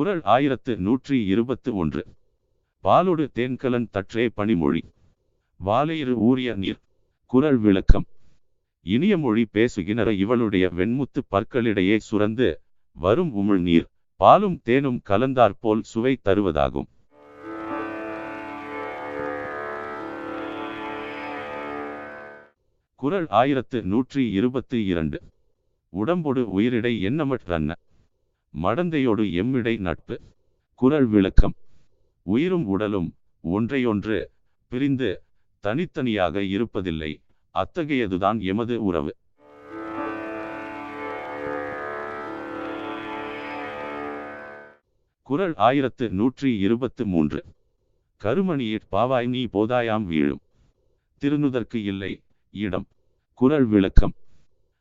குரல் ஆயிரத்து நூற்றி இருபத்து ஒன்று. பாலொடு தேன்கலன் தற்றே பனிமொழி. வாலையிறு ஊரிய நீர். குரல் விளக்கம். இனிய மொழி பேசுகிற இவளுடைய வெண்முத்து பற்களிடையே சுரந்து வரும் உமிழ் நீர். பாலும் தேனும் கலந்தாற்போல் சுவை தருவதாகும். குறள் ஆயிரத்து நூற்றி இருபத்தி இரண்டு. உடம்பொடு உயிரிடை எண்ணமற்றன்ன மடந்தையோடு எம்மிடை நட்பு குரல் விளக்கம். உயிரும் உடலும் ஒன்றையொன்று பிரிந்து தனித்தனியாக இருப்பதில்லை. அத்தகையதுதான் எமது உறவு. குறள் ஆயிரத்து நூற்றி இருபத்து மூன்று. கருமணியிற் பாவாய் நீ போதாயாம் வீழும். திருநுதற்கு இல்லை இடம். குரல் விளக்கம்.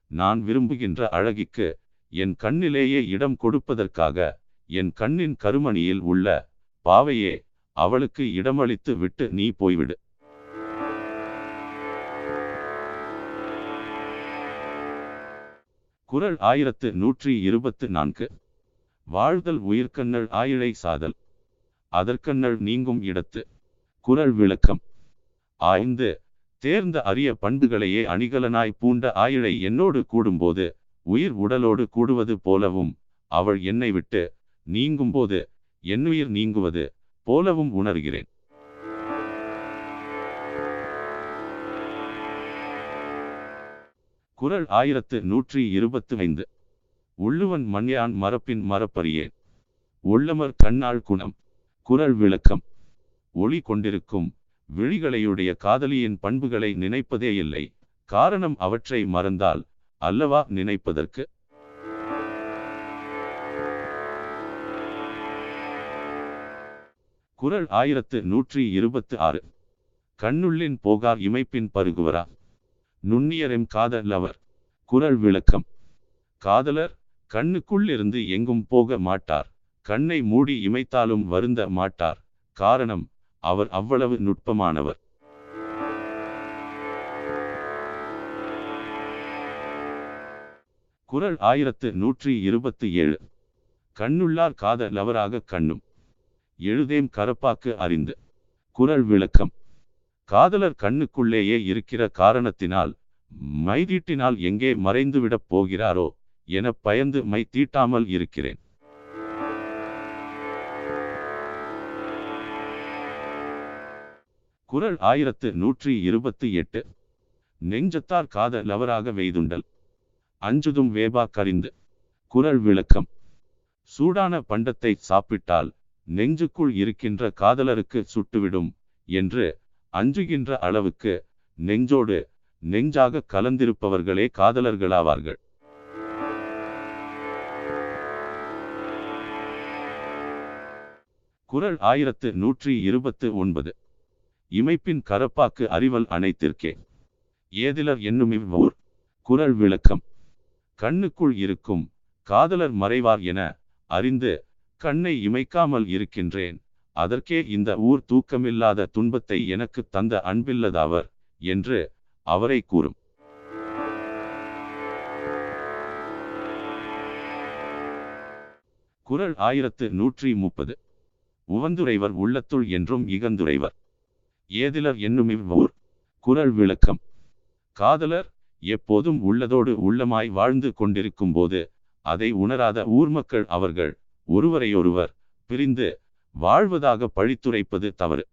நான் விரும்புகின்ற அழகிக்கு என் கண்ணிலேயே இடம் கொடுப்பதற்காக என் கண்ணின் கருமணியில் உள்ள பாவையே அவளுக்கு இடமளித்து விட்டு நீ போய்விடு. குறள் ஆயிரத்து நூற்றி இருபத்து நான்கு. வாழ்தல் உயிர்கண்ணல் ஆயிழை சாதல். அதற்கண்ணள் நீங்கும் இடத்து. குரல் விளக்கம். ஆய்ந்து தேர்ந்த அரிய பண்புகளையே அணிகலனாய் பூண்ட ஆயிழை என்னோடு கூடும்போது உயிர் உடலோடு கூடுவது போலவும் அவள் என்னை விட்டு நீங்கும்போது என்னுயிர் நீங்குவது போலவும் உணர்கிறேன். குறள் ஆயிரத்து நூற்றி இருபத்து ஐந்து உள்ளுவன் மண்யான் மரப்பின் மரப்பறியேன் உள்ளமர் கண்ணாள் குணம். குரல் விளக்கம். ஒளி கொண்டிருக்கும் விழிகளையுடைய காதலியின் பண்புகளை நினைப்பதே இல்லை. காரணம் அவற்றை மறந்தால் அல்லவா நினைப்பதற்கு? குறள் ஆயிரத்து நூற்றி இருபத்து ஆறு. கண்ணுள்ளின் போகார் இமைப்பின் பருகுவரா. நுண்ணியரின் காதலவர் குரல் விளக்கம். காதலர் கண்ணுக்குள்ளிருந்து எங்கும் போக மாட்டார். கண்ணை மூடி இமைத்தாலும் வருந்த மாட்டார். காரணம் அவர் அவ்வளவு நுட்பமானவர். குறள் ஆயிரத்து நூற்றி இருபத்தி ஏழு. கண்ணுள்ளார் காதலவராக கண்ணும். எழுதேம் கரப்பாக்கு அறிந்து. குரல் விளக்கம். காதலர் கண்ணுக்குள்ளேயே இருக்கிற காரணத்தினால் மைதீட்டினால் எங்கே மறைந்துவிடப் போகிறாரோ என பயந்து மை தீட்டாமல் இருக்கிறேன். குறள் ஆயிரத்து நூற்றி இருபத்தி எட்டு. நெஞ்சத்தார் காதலவராக வெய்துண்டல். அஞ்சுதும் வேபா கரிந்து. குரல் விளக்கம். சூடான பண்டத்தை சாப்பிட்டால் நெஞ்சுக்குள் இருக்கின்ற காதலருக்கு சுட்டுவிடும் என்று அஞ்சுகின்ற அளவுக்கு நெஞ்சோடு நெஞ்சாக கலந்திருப்பவர்களே காதலர்களாவார்கள். குறள் ஆயிரத்து நூற்றி இருபத்து ஒன்பது. இமைப்பின் கரப்பாக்கு அறிவல் அனைத்திற்கே. ஏதிலர் என்னும் இவ்வூர். குரல் விளக்கம். கண்ணுக்குள் இருக்கும் காதலர் மறைவார் என அறிந்து கண்ணை இமைக்காமல் இருக்கின்றேன். அதற்கே இந்த ஊர் தூக்கமில்லாத துன்பத்தை எனக்கு தந்த அன்பில்லதாவர் என்று அவரை கூறும். குரல் ஆயிரத்து நூற்றி முப்பது. உவந்துரைவர் உள்ளத்துள் என்றும் இகந்துரைவர். ஏதிலர் என்னும் இவ்வூர். குரல் விளக்கம். காதலர் எப்போதும் உள்ளதோடு உள்ளமாய் வாழ்ந்து கொண்டிருக்கும் போது அதை உணராத ஊர்மக்கள் அவர்கள் ஒருவரையொருவர் பிரிந்து வாழ்வதாக பழித்துரைப்பது தவறு.